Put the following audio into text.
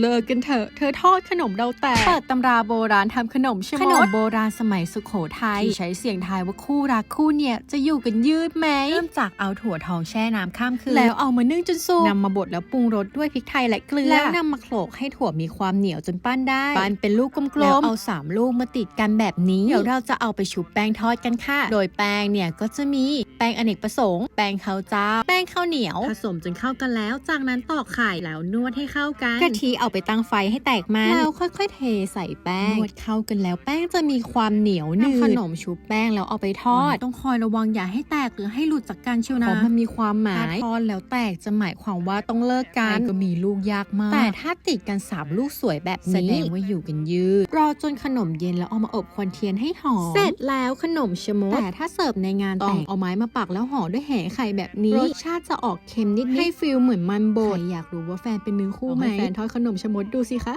เลิกกันเถอะ เธอทอดขนมเราแตกเปิดตำราโบราณทำขนมใช่ไหมขขนนมมโบราณสมัยสุขโขทัยที่ใช้เสียงทายว่าคู่รักคู่เนี่ยจะอยู่กันยืดไหม เริ่มจากเอาถั่วทองแช่น้ำข้ามคืน แล้วเอามานึ่งจนสุกนำมาบดแล้วปรุงรสด้วยพริกไทยและเกลือ แล้วนำมาโขลกให้ถั่วมีความเหนียวจนปั้นได้ ปั้นเป็นลูกกลมๆ แล้วเอาสามลูกมาติดกันแบบนี้ เดี๋ยวเราจะเอาไปชุบแป้งทอดกันค่ะ โดยแป้งเนี่ยก็จะมีแป้งอเนกประสงค์ แป้งข้าวเจ้า แป้งข้าวเหนียว ผสมจนเข้ากันแล้ว จากนั้นตอกไข่แล้วนวดให้เข้ากันกะทิเอาไปตั้งไฟให้แตกมันแล้วค่อยๆเทใส่แป้งนวดเข้ากันแล้วแป้งจะมีความเหนียวหนึบขนมชุบแป้งแล้วเอาไปทอด ต้องคอยระวังอย่าให้แตกหรือให้หลุดจากกันเชียวนะเพราะมันมีความหมายถ้ทอดแล้วแตกจะหมายความว่าต้องเลิกกันก็มีลูกยากมาก แต่ถ้าติดกันสามลูกสวยแบบนี้แสดงว่าอยู่กันยืดรอจนขนมเย็นแล้วเอามาอบควันเทียนให้หอมเสร็จแล้วขนมชะมดแต่ถ้าเสิร์ฟในงานแต่งเอาไม้มาปักแล้วห่อด้วยแห่ไข่แบบนี้รสชาติจะออกเค็มนิดๆให้ฟิลเหมือนมันบใครดอยากรู้ว่าแฟนเป็นเนื้อคู่เอาไหมให้แฟนทอดขนมชะมดดูสิคะ